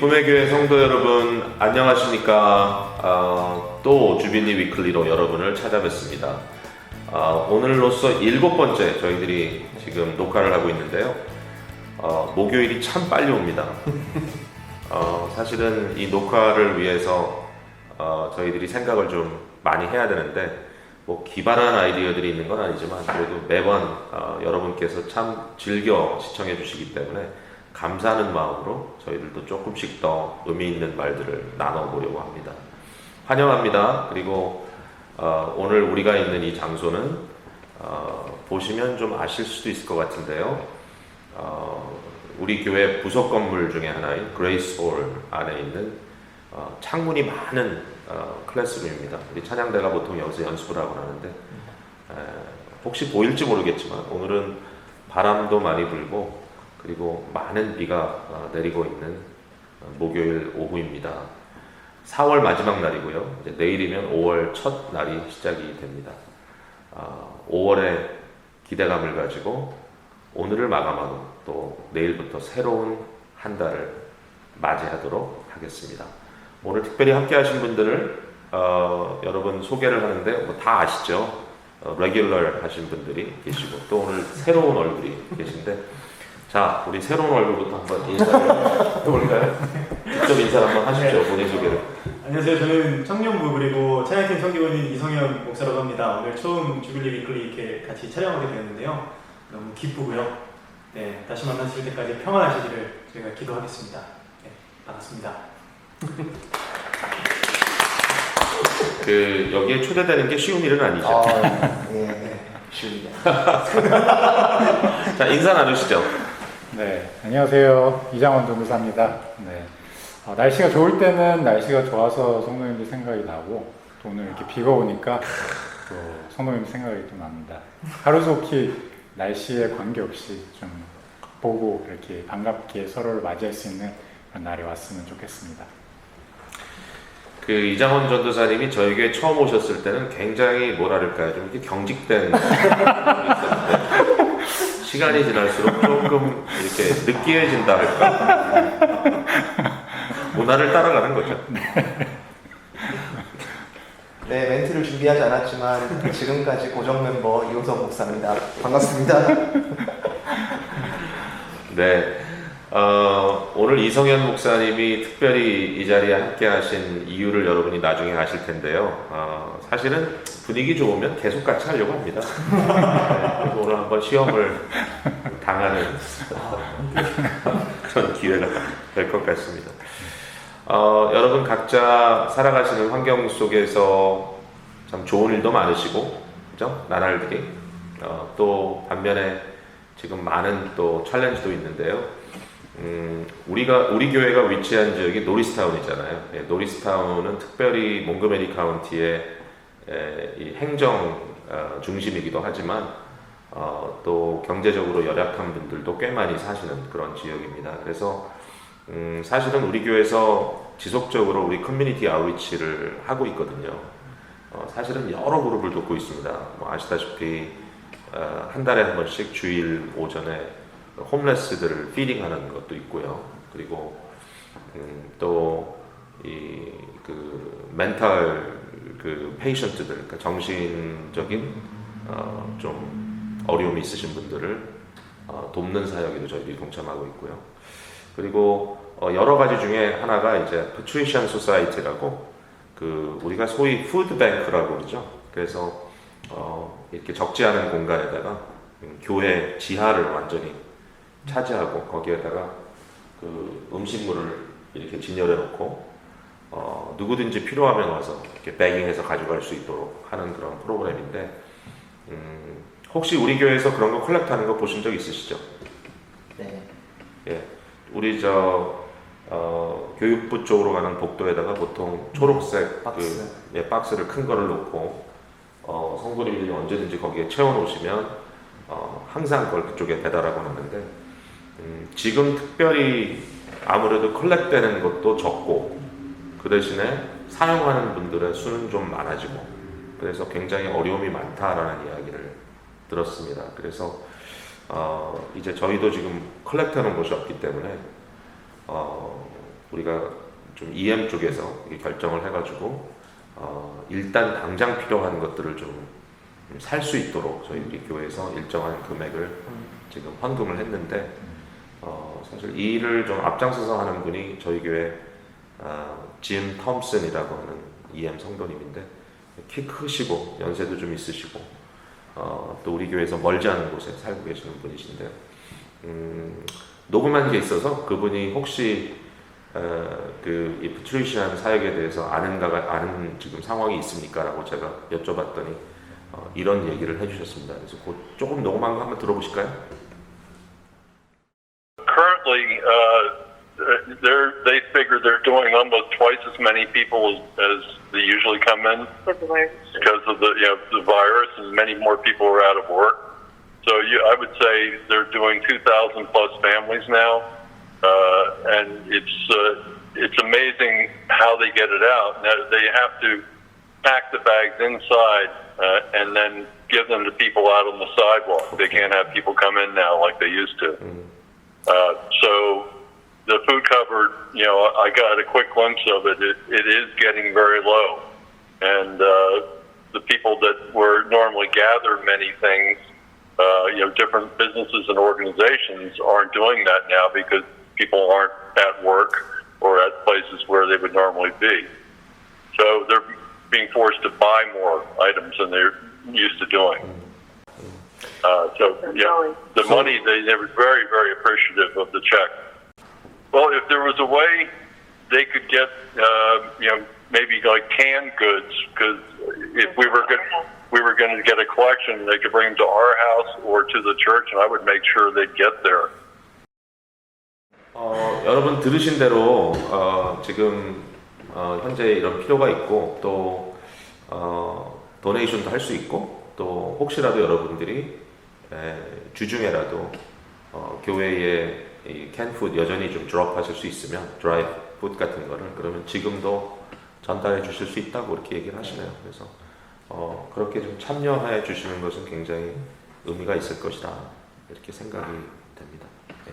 품의교회 성도 여러분 안녕하십니까? 어, 또 주빈리 위클리로 여러분을 찾아뵙습니다. 어, 오늘로써 일곱 번째 저희들이 지금 녹화를 하고 있는데요. 어, 목요일이 참 빨리 옵니다. 어, 사실은 이 녹화를 위해서 어, 저희들이 생각을 좀 많이 해야 되는데 뭐 기발한 아이디어들이 있는 건 아니지만 그래도 매번 어, 여러분께서 참 즐겨 시청해 주시기 때문에 감사하는 마음으로 저희들도 조금씩 더 의미 있는 말들을 나눠보려고 합니다. 환영합니다. 그리고 어, 오늘 우리가 있는 이 장소는 어, 보시면 좀 아실 수도 있을 것 같은데요. 어, 우리 교회 부속 건물 중에 하나인 그레이스 홀 안에 있는 어, 창문이 많은 어, 클래스룸입니다. 우리 찬양대가 보통 여기서 연습을 하고 하는데 에, 혹시 보일지 모르겠지만 오늘은 바람도 많이 불고 그리고 많은 비가 어, 내리고 있는 어, 목요일 오후입니다. 4월 마지막 날이고요. 이제 내일이면 5월 첫 날이 시작이 됩니다. 어, 5월의 기대감을 가지고 오늘을 마감하고 또 내일부터 새로운 한 달을 맞이하도록 하겠습니다. 오늘 특별히 함께 하신 분들을 어, 여러분 소개를 하는데 뭐 다 아시죠? 어, 레귤러 하신 분들이 계시고 또 오늘 새로운 얼굴이 계신데 자 우리 새로운 얼굴부터 한번 인사를 해볼까요? 직접 인사를 한번 하십시오 본인 소개를 안녕하세요. 저는 청년부 그리고 찬양팀 성기원인 이성현 목사라고 합니다. 오늘 처음 주빌리 위클리 이렇게 같이 촬영하게 되었는데요. 너무 기쁘고요. 네, 다시 만나실 때까지 평안하시기를 저희가 기도하겠습니다. 네, 반갑습니다. 그 여기에 초대되는 게 쉬운 일은 아니죠 아, 예, 쉽습니다. 자 인사 나누시죠 네, 안녕하세요. 이장원 전도사입니다. 네. 어, 날씨가 좋을 때는 날씨가 좋아서 성도님들 생각이 나고 또 오늘 이렇게 비가 오니까 또 성도님 생각이 또 납니다. 하루속히 날씨에 관계없이 좀 보고 이렇게 반갑게 서로를 맞이할 수 있는 그런 날이 왔으면 좋겠습니다. 그 이장원 전도사님이 교회 처음 오셨을 때는 굉장히 뭐랄까요 좀 이렇게 경직된 시간이 지날수록 조금 이렇게 느끼해진다 할까 문화를 따라가는 거죠. 네, 멘트를 준비하지 않았지만 지금까지 고정 멤버 이호석 목사입니다. 반갑습니다. 네. 어, 오늘 이성현 목사님이 특별히 이 자리에 함께 하신 이유를 여러분이 나중에 아실 텐데요. 어, 사실은 분위기 좋으면 계속 같이 하려고 합니다. 네, 오늘 한번 시험을 당하는 그런 기회가 될 것 같습니다. 어, 여러분 각자 살아가시는 환경 속에서 참 좋은 일도 많으시고, 그죠? 나날들이. 어, 또 반면에 지금 많은 또 챌린지도 있는데요. 음, 우리가 우리 교회가 위치한 지역이 노리스타운이잖아요. 예, 노리스타운은 특별히 몽고메리 카운티의 에, 이 행정 어, 중심이기도 하지만 어, 또 경제적으로 열악한 분들도 꽤 많이 사시는 그런 지역입니다. 그래서 음, 사실은 우리 교회에서 지속적으로 우리 커뮤니티 아우리치를 하고 있거든요. 어, 사실은 여러 그룹을 돕고 있습니다. 뭐 아시다시피 어, 한 달에 한 번씩 주일 오전에 홈레스들을 피딩하는 것도 있고요. 그리고 음, 또이그 멘탈 그 페이션트들, 그러니까 정신적인 어, 좀 어려움이 있으신 분들을 어, 돕는 사역에도 저희들이 동참하고 있고요. 그리고 어, 여러 가지 중에 하나가 이제 Patrician Society라고 그 우리가 소위 푸드뱅크라고 그러죠. 그래서 어, 이렇게 적지 않은 공간에다가 음, 교회 지하를 완전히 차지하고 거기에다가 그 음식물을 이렇게 진열해 놓고 어, 누구든지 필요하면 와서 이렇게 배깅해서 가져갈 수 있도록 하는 그런 프로그램인데 음, 혹시 우리 교회에서 그런 거 컬렉트하는 거 보신 적 있으시죠? 네, 예, 우리 저 어, 교육부 쪽으로 가는 복도에다가 보통 초록색 박스. 그 예, 박스를 큰 거를 놓고 어, 성도님들이 언제든지 거기에 채워 놓으시면 어, 항상 그걸 그쪽에 배달하고 하는데 음, 지금 특별히 아무래도 컬렉되는 것도 적고 그 대신에 사용하는 분들의 수는 좀 많아지고 그래서 굉장히 어려움이 많다라는 이야기를 들었습니다. 그래서 어, 이제 저희도 지금 컬렉트하는 곳이 없기 때문에 어, 우리가 좀 EM 쪽에서 결정을 해가지고 어, 일단 당장 필요한 것들을 좀 살 수 있도록 저희들이 교회에서 일정한 금액을 지금 헌금을 했는데 어, 사실 이 일을 좀 앞장서서 하는 분이 저희 교회 어, 짐 톰슨이라고 하는 EM 성도님인데 키 크시고 연세도 좀 있으시고 어, 또 우리 교회에서 멀지 않은 곳에 살고 계시는 분이신데 음, 녹음한 게 있어서 그분이 혹시 어, 그이 프트리시안 사역에 대해서 아는가가 아는 지금 상황이 있습니까라고 제가 여쭤봤더니 어, 이런 얘기를 해주셨습니다. 그래서 그 조금 녹음한 거 한번 들어보실까요? Currently, uh, they're, they figure they're doing almost twice as many people as, as they usually come in because of the, you know, the virus and many more people are out of work. So you, I would say they're doing 2,000 plus families now. Uh, and it's, uh, it's amazing how they get it out. Now, they have to pack the bags inside uh, and then give them to people out on the sidewalk. They can't have people come in now like they used to. Uh, so the food cupboard, you know, I got a quick glimpse of it. It, it is getting very low, and uh, the people that were normally gather many things, uh, you know, different businesses and organizations aren't doing that now because people aren't at work or at places where they would normally be. So they're being forced to buy more items than they're used to doing. Uh, so, yeah, the money, they, they were very, very appreciative of the check. Well, if there was a way they could get, uh, you know, maybe like canned goods, because if we were good, we were going to get a collection, they could bring them to our house or to the church, and I would make sure they'd get there. 어, 여러분 들으신 대로 어, 지금 어, 현재 이런 필요가 있고 또 어, 도네이션도 할 수 있고 또 혹시라도 여러분들이 에, 주중에라도 어, 교회에 이 캔푸드 여전히 좀 드롭하실 수 있으면 드라이 푸드 같은 거를 그러면 지금도 전달해 주실 수 있다고 이렇게 얘기를 하시네요. 그래서 어, 그렇게 좀 참여해 주시는 것은 굉장히 의미가 있을 것이다 이렇게 생각이 됩니다. 예.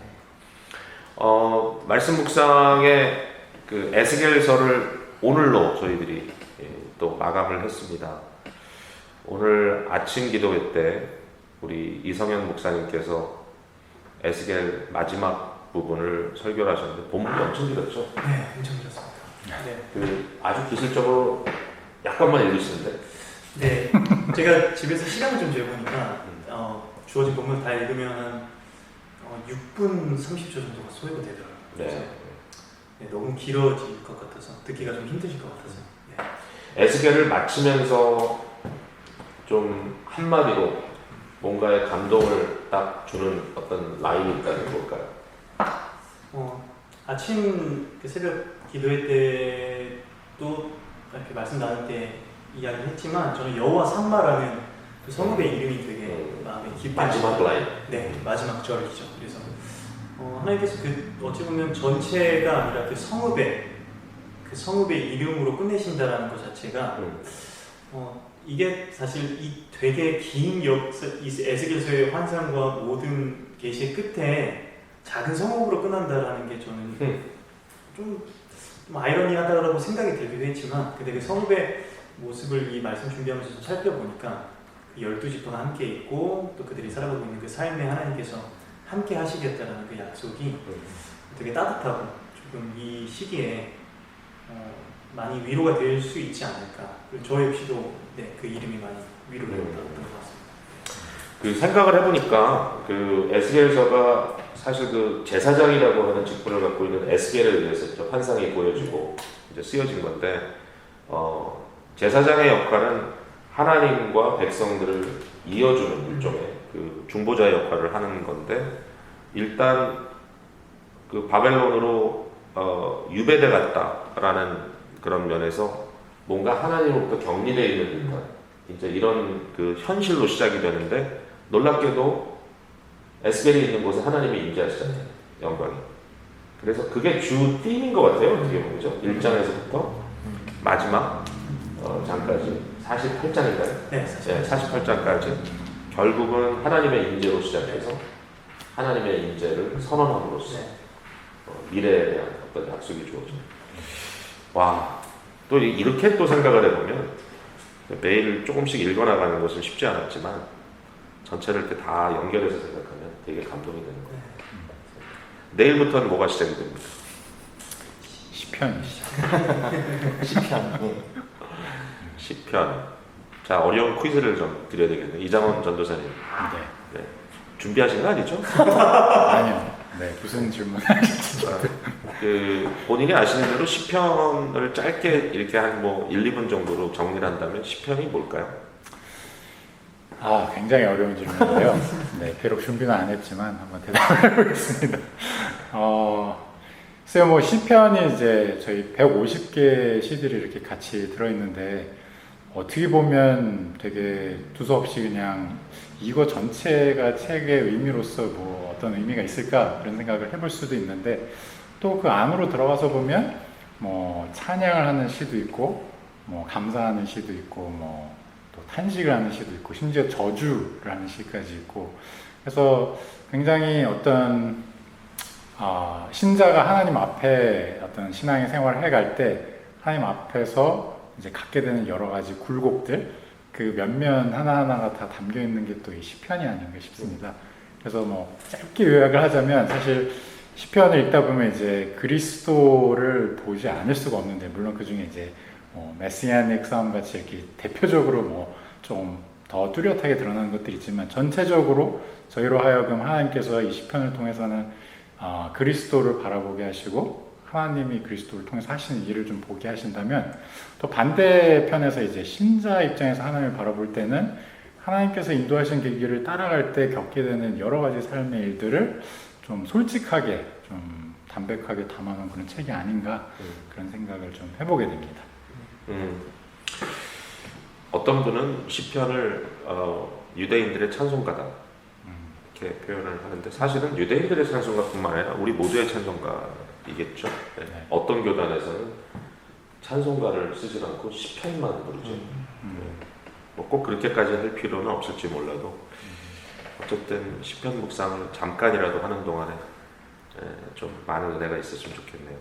어, 말씀 묵상의 그 에스겔서를 오늘로 저희들이 예, 또 마감을 했습니다. 오늘 아침 기도회 때 우리 이성현 목사님께서 에스겔 마지막 부분을 설교를 하셨는데 본문이 엄청 길었죠. 네, 엄청 길었습니다. 네. 그 아주 기술적으로 약간만 읽으시는데 네, 제가 집에서 시간을 좀 재보니까 어, 주어진 본문 다 읽으면 한 어, 6분 30초 정도가 소요가 되더라고요. 네. 네, 너무 길어질 것 같아서 듣기가 좀 힘드실 것 같아서 네. 에스겔을 마치면서 좀 한마디로 뭔가의 감동을 딱 주는 어떤 라인이 있다는 걸까요? 어, 아침 그 새벽 기도회 때도 이렇게 말씀 나눌 때 이야기를 했지만 저는 여호와 산마라는 그 성읍의 이름이 되게 음. 마음에 깊게 마지막 라인. 네 마지막 절이죠. 그래서 어, 하나님께서 그 어찌 보면 전체가 아니라 그 성읍의 그 성읍의 이름으로 끝내신다라는 것 자체가 음. 어, 이게 사실 이 되게 긴 역사, 이 에스겔서의 환상과 모든 계시의 끝에 작은 성읍으로 끝난다라는 게 저는 음. 좀, 좀 아이러니하다고 생각이 들기도 했지만 근데 그 성읍의 모습을 이 말씀 준비하면서 좀 살펴보니까 그 열두 지파가 함께 있고 또 그들이 살아가고 있는 그 삶에 하나님께서 함께 하시겠다라는 그 약속이 되게 따뜻하고 조금 이 시기에 어, 많이 위로가 될 수 있지 않을까. 저 역시도 네, 그 이름이 많이 위로가 음. 됐던 것 같습니다. 그 생각을 해보니까 그 에스겔서가 사실 그 제사장이라고 하는 직분을 갖고 있는 에스겔에 의해서 이제 환상이 보여지고 이제 쓰여진 건데 어, 제사장의 역할은 하나님과 백성들을 이어주는 일종의 그 중보자의 역할을 하는 건데 일단 그 바벨론으로 어, 유배돼 갔다라는 그런 면에서 뭔가 하나님으로부터 격리되어 있는 듯한 이제 이런 그 현실로 시작이 되는데 놀랍게도 에스겔이 있는 곳에 하나님이 임재하시잖아요 영광이 그래서 그게 주 띠인 것 같아요 어떻게 보면 그죠 1장에서부터 마지막 어, 장까지 48장인가요? 네, 사실 네, 48장까지 결국은 하나님의 임재로 시작해서 하나님의 임재를 선언함으로써 네. 어, 미래에 대한 어떤 약속이 주어져. 와, 또 이- 이렇게 또 생각을 해보면 매일 조금씩 읽어나가는 것은 쉽지 않았지만 전체를 이렇게 다 연결해서 생각하면 되게 감동이 되는 거예요. 내일부터는 뭐가 시작이 됩니까? 시편이시죠. 시편. 예. 시편. 자 어려운 퀴즈를 좀 드려야 되겠네요. 이장원 전도사님 네. 준비하신 거 아니죠? 아니요. 네. 무슨 질문? 그 본인이 아시는 대로 시편을 짧게 이렇게 한 뭐 1, 2분 정도로 정리를 한다면 시편이 뭘까요? 아, 굉장히 어려운 질문인데요. 네, 비록 준비는 안 했지만 한번 대답을 해보겠습니다. 어, 글쎄요, 뭐 시편이 이제 저희 150개 CD를 이렇게 같이 들어있는데 어떻게 보면 되게 두서없이 그냥 이거 전체가 책의 의미로서 뭐 어떤 의미가 있을까 이런 생각을 해볼 수도 있는데 또 그 안으로 들어가서 보면 뭐 찬양을 하는 시도 있고 뭐 감사하는 시도 있고 뭐 또 탄식을 하는 시도 있고 심지어 저주를 하는 시까지 있고 그래서 굉장히 어떤 아, 신자가 하나님 앞에 어떤 신앙의 생활을 해갈 때 하나님 앞에서 이제 갖게 되는 여러 가지 굴곡들 그 면면 하나하나가 다 담겨 있는 게 또 이 시편이 아닌가 싶습니다. 그래서 뭐 짧게 요약을 하자면 사실 시편을 읽다 보면 이제 그리스도를 보지 않을 수가 없는데 물론 그 중에 이제 뭐 메시아닉 싸움 같이 이렇게 대표적으로 뭐 좀 더 뚜렷하게 드러나는 것들이 있지만 전체적으로 저희로 하여금 하나님께서 이 시편을 통해서는 아, 그리스도를 바라보게 하시고 하나님이 그리스도를 통해서 하시는 일을 좀 보게 하신다면 또 반대편에서 이제 신자 입장에서 하나님을 바라볼 때는 하나님께서 인도하신 그 길을 따라갈 때 겪게 되는 여러 가지 삶의 일들을 좀 솔직하게 좀 담백하게 담아놓은 그런 책이 아닌가 그런 생각을 좀 해보게 됩니다. 음, 어떤 분은 시편을 어, 유대인들의 찬송가다 이렇게 표현을 하는데 사실은 유대인들의 찬송가뿐만 아니라 우리 모두의 찬송가이겠죠. 네. 네. 어떤 교단에서는 찬송가를 쓰지 않고 시편만 부르죠. 음. 뭐 꼭 그렇게까지 할 필요는 없을지 몰라도 어쨌든 시편 묵상을 잠깐이라도 하는 동안에 에, 좀 많은 은혜가 있었으면 좋겠네요.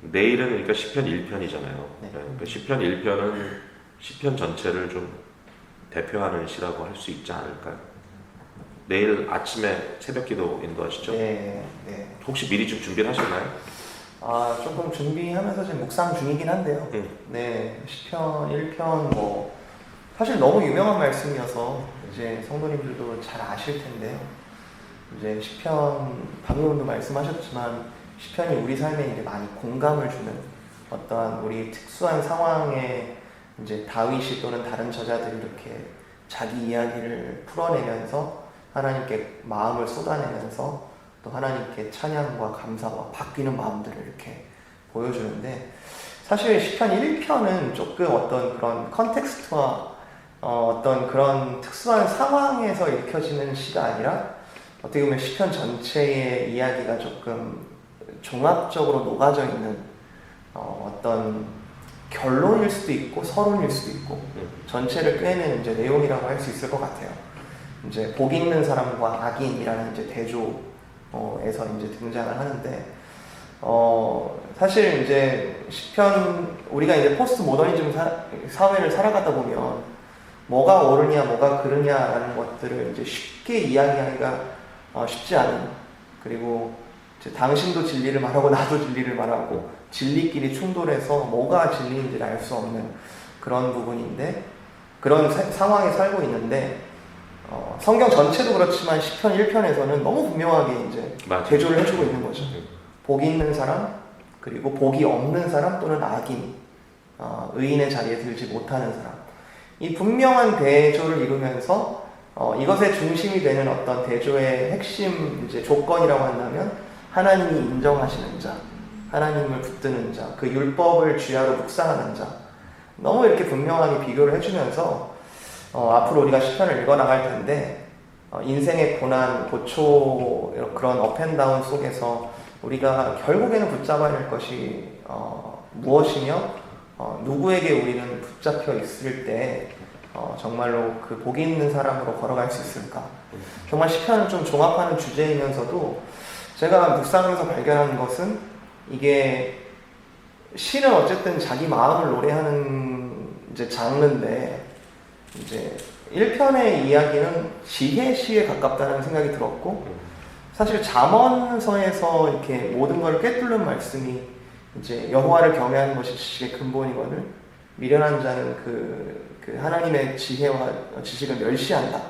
내일은 그러니까 시편 1편이잖아요. 네. 그러니까 시편 1편은 시편 전체를 좀 대표하는 시라고 할 수 있지 않을까요? 내일 아침에 새벽기도 인도하시죠? 네, 네. 혹시 미리 좀 준비를 하셨나요? 아, 조금 준비하면서 지금 묵상 중이긴 한데요. 음. 네, 시편 1편 뭐 사실 너무 유명한 말씀이어서 이제 성도님들도 잘 아실 텐데요. 이제 시편 방금도 말씀하셨지만 시편이 우리 삶에 이제 많이 공감을 주는 어떠한 우리 특수한 상황에 이제 다윗이 또는 다른 저자들이 이렇게 자기 이야기를 풀어내면서 하나님께 마음을 쏟아내면서 또 하나님께 찬양과 감사와 바뀌는 마음들을 이렇게 보여주는데 사실 시편 1편은 조금 어떤 그런 컨텍스트와 어, 어떤 그런 특수한 상황에서 읽혀지는 시가 아니라 어떻게 보면 시편 전체의 이야기가 조금 종합적으로 녹아져 있는 어, 어떤 결론일 수도 있고 서론일 수도 있고 전체를 꿰는 이제 내용이라고 할 수 있을 것 같아요. 이제 복 있는 사람과 악인이라는 이제 대조에서 이제 등장을 하는데 어 사실 이제 시편 우리가 이제 포스트 모더니즘 사, 사회를 살아가다 보면 뭐가 옳으냐 뭐가 그르냐라는 것들을 이제 쉽게 이야기하기가 어, 쉽지 않은 그리고 이제 당신도 진리를 말하고 나도 진리를 말하고 진리끼리 충돌해서 뭐가 진리인지를 알 수 없는 그런 부분인데 그런 사- 상황에 살고 있는데 어, 성경 전체도 그렇지만 시편 1편에서는 너무 분명하게 이제 맞아요. 대조를 해주고 있는 거죠. 음. 복이 있는 사람 그리고 복이 없는 사람 또는 악인 어, 의인의 자리에 들지 못하는 사람 이 분명한 대조를 이루면서 어, 이것의 중심이 되는 어떤 대조의 핵심 이제 조건이라고 한다면 하나님이 인정하시는 자, 하나님을 붙드는 자, 그 율법을 주야로 묵상하는 자. 너무 이렇게 분명하게 비교를 해주면서 어, 앞으로 우리가 시편을 읽어 나갈 텐데 어, 인생의 고난, 고초 그런 업앤다운 속에서 우리가 결국에는 붙잡아야 할 것이 어, 무엇이며 어, 누구에게 우리는 붙잡혀 있을 때 어, 정말로 그 복이 있는 사람으로 걸어갈 수 있을까? 정말 시편을 좀 종합하는 주제이면서도 제가 묵상하면서 발견한 것은 이게 시는 어쨌든 자기 마음을 노래하는 이제 장르인데 이제 1편의 이야기는 지혜 시에 가깝다는 생각이 들었고 사실 잠언서에서 이렇게 모든 걸 꿰뚫는 말씀이 이제 여호와를 경외하는 것이 지식의 근본이거늘 미련한 자는 그, 그 하나님의 지혜와 지식을 멸시한다.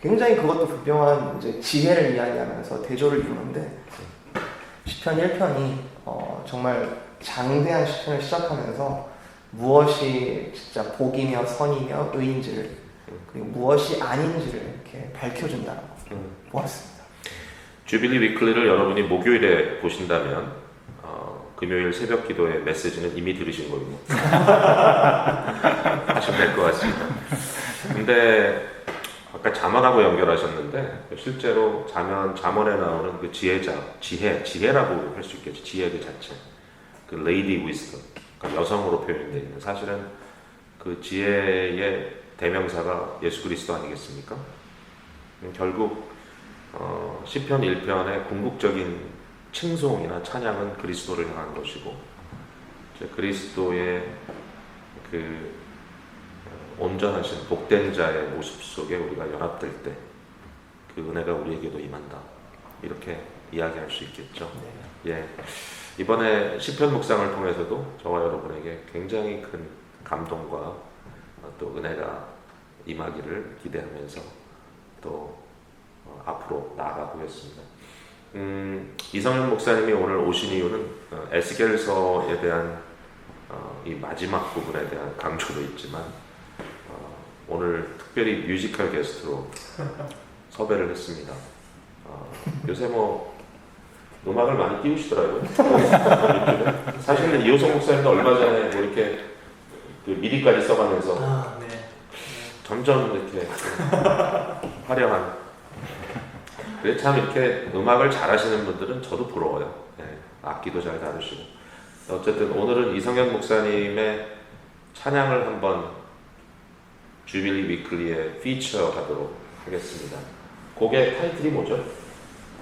굉장히 그것도 분명한 이제 지혜를 이야기하면서 대조를 이루는데 시편 1편이 어, 정말 장대한 시편을 시작하면서 무엇이 진짜 복이며 선이며 의인지를 그리고 무엇이 아닌지를 이렇게 밝혀준다는 거 음. 보았습니다. 주빌리 위클리를 여러분이 목요일에 보신다면 어, 금요일 새벽 기도의 메시지는 이미 들으신 거고 하시면 될 것 같습니다. 근데 아까 자만하고 연결하셨는데 실제로 자면 자문에 나오는 그 지혜자, 지혜, 지혜라고 할 수 있겠죠. 지혜 그 자체, 그 레이디 위스덤, 그러니까 여성으로 표현되어 있는 사실은 그 지혜의 대명사가 예수 그리스도 아니겠습니까? 음, 결국 어, 시편 1편의 궁극적인 칭송이나 찬양은 그리스도를 향한 것이고 그리스도의 그 어, 온전하신 복된 자의 모습 속에 우리가 연합될 때 그 은혜가 우리에게도 임한다 이렇게 이야기할 수 있겠죠. 예 이번에 시편 묵상을 통해서도 저와 여러분에게 굉장히 큰 감동과 어, 또 은혜가 임하기를 기대하면서 또 어, 앞으로 나아가 보겠습니다. 음, 이성현 목사님이 오늘 오신 이유는 어, 에스겔서에 대한 어, 이 마지막 부분에 대한 강조도 있지만 어, 오늘 특별히 뮤지컬 게스트로 섭외를 했습니다. 어, 요새 뭐 음악을 많이 띄우시더라고요. 사실은 이호성 목사님도 얼마 전에 뭐 이렇게 그 미디까지 써가면서 아, 네. 점점 이렇게 화려한. 그래 참 이렇게 음악을 잘 하시는 분들은 저도 부러워요. 예, 악기도 잘 다루시고. 어쨌든 오늘은 이성현 목사님의 찬양을 한번 주빌리 위클리에 피처하도록 하겠습니다. 곡의 타이틀이 뭐죠?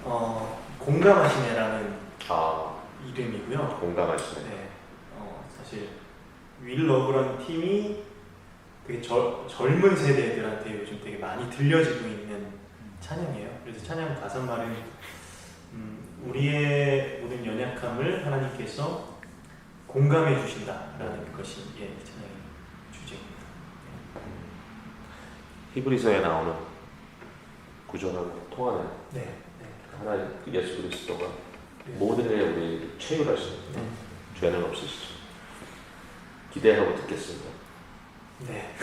어, 공감하시네라는 아 이름이고요. 공감하시네. 네, 어, 사실 윌러브라는 팀이 되게 저, 젊은 세대들한테 요즘 되게 많이 들려지고 있는 찬양이에요. 그래서 찬양 가사말은 음, 우리의 모든 연약함을 하나님께서 공감해 주신다라는 것이 예, 찬양의 주제입니다. 히브리서에 나오는 구절하고 통하는 네, 네, 하나님 그 예수 그리스도가 네. 모든 일에 우리 최유하시는 네. 죄는 없으시죠. 기대하고 듣겠습니다. 네.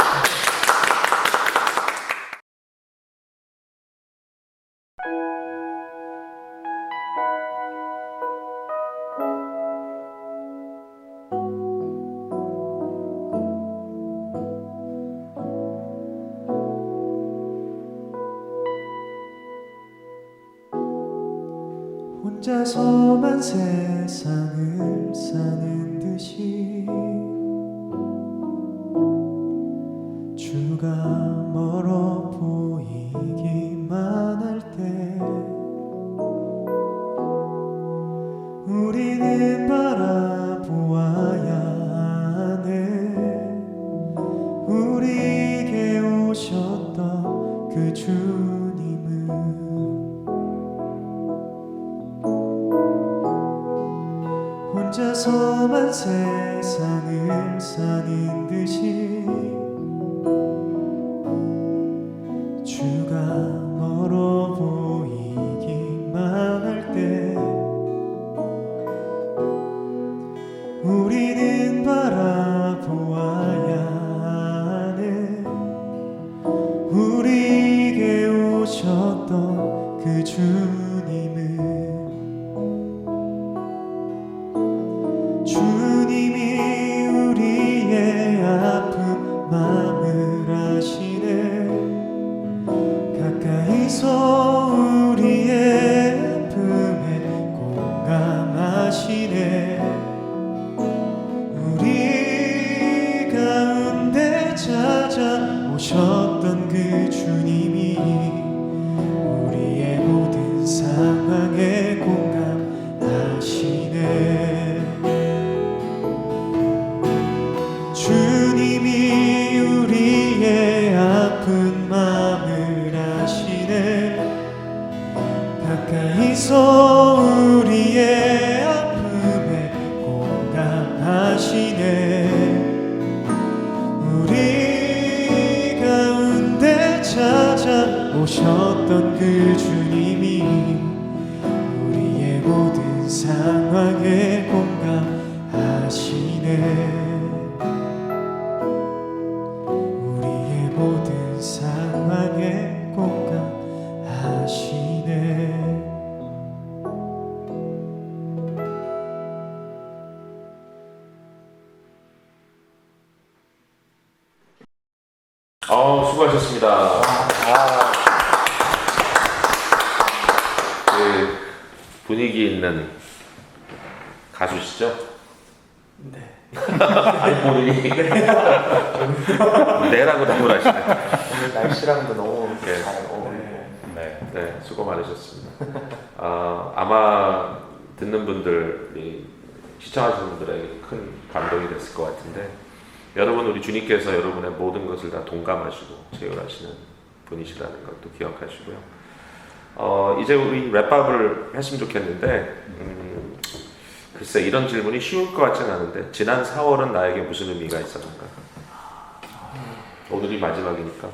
혼자서만 세상을 사는 듯이 오셨던 그 주 오셨던 그 주 너무 네. 잘 어울리고 네. 네, 수고 많으셨습니다. 아, 아마 듣는 분들이 시청하시는 분들에게 큰 감동이 됐을 것 같은데 여러분 우리 주님께서 여러분의 모든 것을 다 동감하시고 체휼하시는 분이시라는 것도 기억하시고요. 어, 이제 우리 랩밥을 했으면 좋겠는데 음, 글쎄 이런 질문이 쉬울 것 같지는 않은데 지난 4월은 나에게 무슨 의미가 있었는가? 오늘이 마지막이니까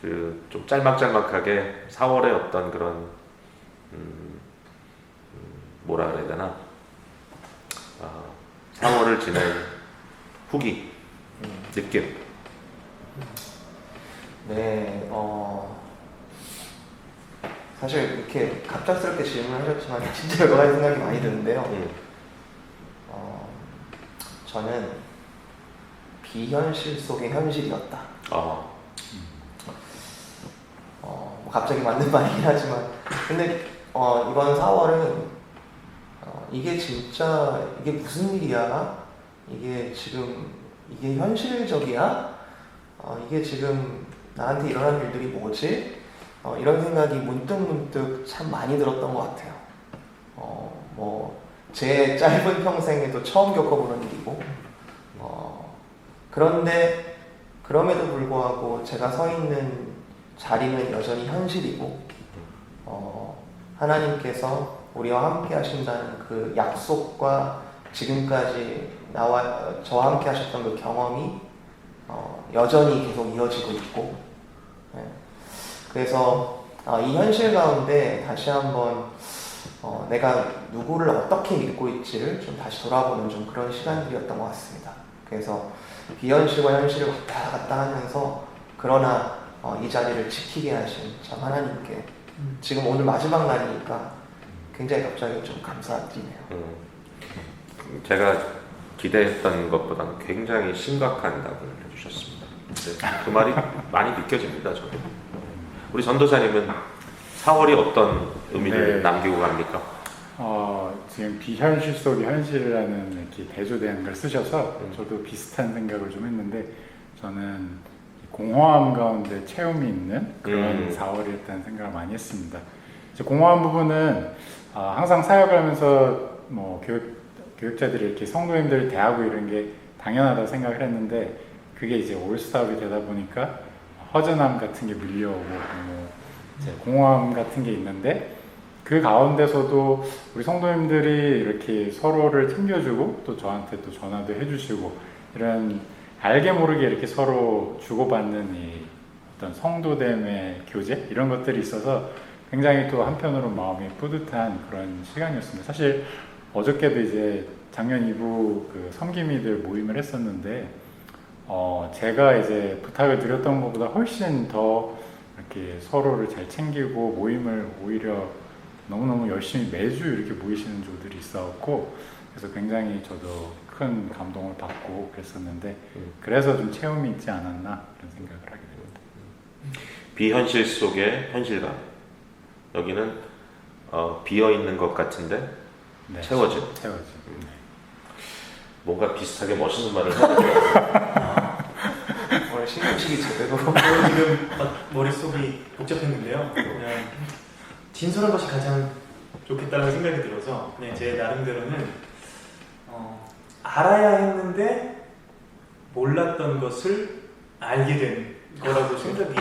그 좀 짤막짤막하게 4월의 어떤 그런 음, 음, 뭐라 그래야 되나? 아, 4월을 지낸 후기 느낌. 네, 어, 사실 이렇게 갑작스럽게 질문을 하셨지만 진짜 여러 가지 생각이 많이 드는데요. 음, 어, 저는 비현실 속의 현실이었다. 어, 어, 뭐 갑자기 맞는 말이긴 하지만 근데 어, 이번 4월은 어, 이게 진짜 이게 무슨 일이야? 이게 지금 이게 현실적이야? 어, 이게 지금 나한테 일어난 일들이 뭐지? 어, 이런 생각이 문득문득 참 많이 들었던 것 같아요. 어, 뭐, 제 짧은 평생에도 처음 겪어보는 일이고, 어, 그런데 그럼에도 불구하고 제가 서 있는 자리는 여전히 현실이고, 어, 하나님께서 우리와 함께 하신다는 그 약속과 지금까지 나와 저와 함께 하셨던 그 경험이 어, 여전히 계속 이어지고 있고, 네. 그래서 아, 이 현실 가운데 다시 한번 어, 내가 누구를 어떻게 믿고 있지를 좀 다시 돌아보는 좀 그런 시간들이었던 것 같습니다. 그래서 비현실과 현실을 왔다 갔다 하면서 그러나 어, 이 자리를 지키게 하신 참 하나님께 음. 지금 오늘 마지막 날이니까 굉장히 갑자기 좀 감사드리네요. 음. 제가 기대했던 것보다는 굉장히 심각한 답을 해주셨습니다. 네, 그 말이 많이 느껴집니다, 저는. 우리 전도사님은 4월이 어떤 의미를 네. 남기고 갑니까? 어, 지금 비현실 속의 현실이라는 이렇게 대조된 걸 쓰셔서 음. 저도 비슷한 생각을 좀 했는데 저는 공허함 가운데 체험이 있는 그런 음. 4월이었다는 생각을 많이 했습니다. 이제 공허한 부분은 아, 항상 사역을 하면서 뭐 교육, 교육자들이 이렇게 성도님들을 대하고 이런 게 당연하다고 생각을 했는데 그게 이제 올스타업이 되다 보니까 허전함 같은 게 밀려오고 뭐 이제 공허함 같은 게 있는데 그 가운데서도 우리 성도님들이 이렇게 서로를 챙겨주고 또 저한테 또 전화도 해주시고 이런 알게 모르게 이렇게 서로 주고받는 이 어떤 성도됨의 교제 이런 것들이 있어서 굉장히 또 한편으로 마음이 뿌듯한 그런 시간이었습니다. 사실 어저께도 이제 작년 2부 그 섬김이들 모임을 했었는데 어 제가 이제 부탁을 드렸던 것보다 훨씬 더 이렇게 서로를 잘 챙기고 모임을 오히려 너무너무 열심히 매주 이렇게 모이시는 조들이 있었고 그래서 굉장히 저도 큰 감동을 받고 그랬었는데 음. 그래서 좀 체험이 있지 않았나 그런 생각을 하게 됩니다. 비현실 속의 현실감. 여기는 어, 비어 있는 것 같은데 네. 채워진. 채워진. 네. 뭔가 비슷하게 멋있는 말을 해요. 오늘 신금식이 제대로 저는 지금 막 머릿속이 복잡했는데요. 그냥 진솔한 것이 가장 좋겠다는 생각이 들어서 그냥 제 나름대로는 어, 알아야 했는데 몰랐던 것을 알게 된 거라고 생각이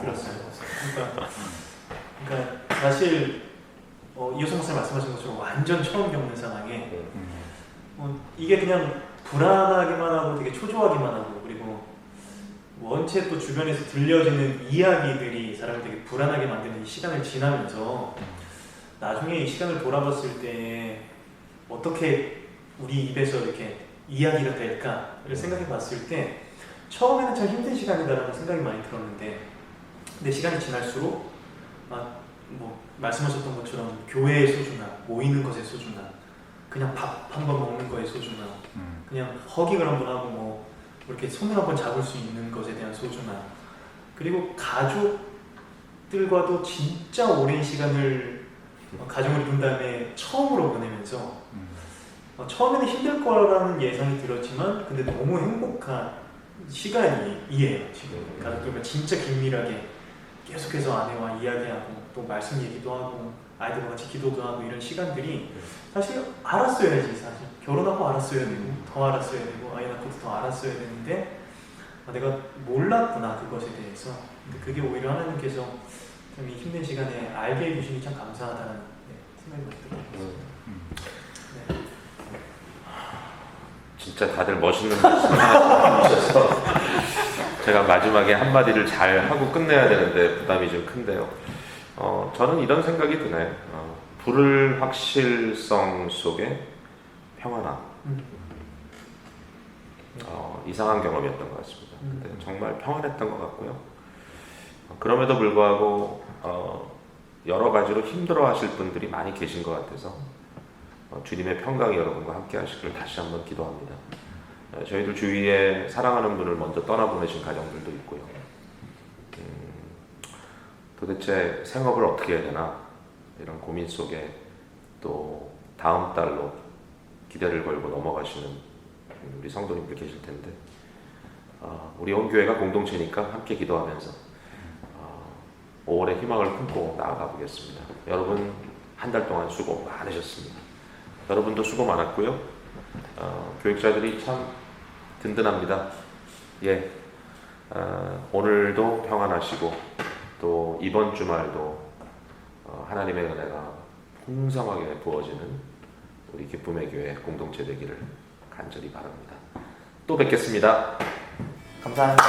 들었어요. 그러니까, 그러니까 사실 어, 이호성 목사님 말씀하신 것처럼 완전 처음 겪는 상황에 음. 어, 이게 그냥 불안하기만 하고 되게 초조하기만 하고 그리고 원체 또 주변에서 들려지는 이야기들이 사람을 되게 불안하게 만드는 이 시간을 지나면서 나중에 이 시간을 돌아봤을 때 어떻게 우리 입에서 이렇게 이야기가 될까를 생각해 봤을 때 처음에는 참 힘든 시간이다라는 생각이 많이 들었는데 근데 시간이 지날수록 막 뭐 말씀하셨던 것처럼 교회의 소중함, 모이는 것의 소중함, 그냥 밥 한 번 먹는 거의 소중함, 음, 그냥 허깅을 한 번 하고 뭐 이렇게 손을 한 번 잡을 수 있는 것에 대한 소중함. 그리고 가족들과도 진짜 오랜 시간을 어, 가정을 이룬 다음에 처음으로 보내면서 음, 어, 처음에는 힘들 거라는 예상이 들었지만 근데 너무 행복한 시간이에요 지금. 가족들과 진짜 긴밀하게 계속해서 아내와 이야기하고 또 말씀 얘기도 하고 아이들과 같이 기도도 하고 이런 시간들이 사실 알았어야지 사실. 결혼하고 알았어야 되고 더 알았어야 되고 아이 낳고도 더 알았어야 되는데 아, 내가 몰랐구나 그것에 대해서. 근데 그게 오히려 하나님께서 참 이 힘든 시간에 알게 해주시니 참 감사하다는 네, 생각이 많이 음. 네. 진짜 다들 멋있는 말씀 해주셔서 제가 마지막에 한마디를 잘 하고 끝내야 되는데 부담이 좀 큰데요. 어, 저는 이런 생각이 드네요. 어, 불확실성 속에 평안함. 음. 어, 이상한 경험이었던 것 같습니다. 음. 근데 정말 평안했던 것 같고요. 어, 그럼에도 불구하고 어, 여러 가지로 힘들어하실 분들이 많이 계신 것 같아서 어, 주님의 평강이 여러분과 함께 하시기를 다시 한번 기도합니다. 어, 저희들 주위에 사랑하는 분을 먼저 떠나보내신 가정들도 있고요. 음, 도대체 생업을 어떻게 해야 되나 이런 고민 속에 또 다음 달로 기대를 걸고 넘어가시는 우리 성도님들 계실 텐데 어, 우리 온 교회가 공동체니까 함께 기도하면서 어, 5월의 희망을 품고 나아가 보겠습니다. 여러분 한 달 동안 수고 많으셨습니다. 여러분도 수고 많았고요. 어, 교육자들이 참 든든합니다. 예, 어, 오늘도 평안하시고 또 이번 주말도 어, 하나님의 은혜가 풍성하게 부어지는 우리 기쁨의 교회 공동체 되기를 간절히 바랍니다. 또 뵙겠습니다. 감사합니다.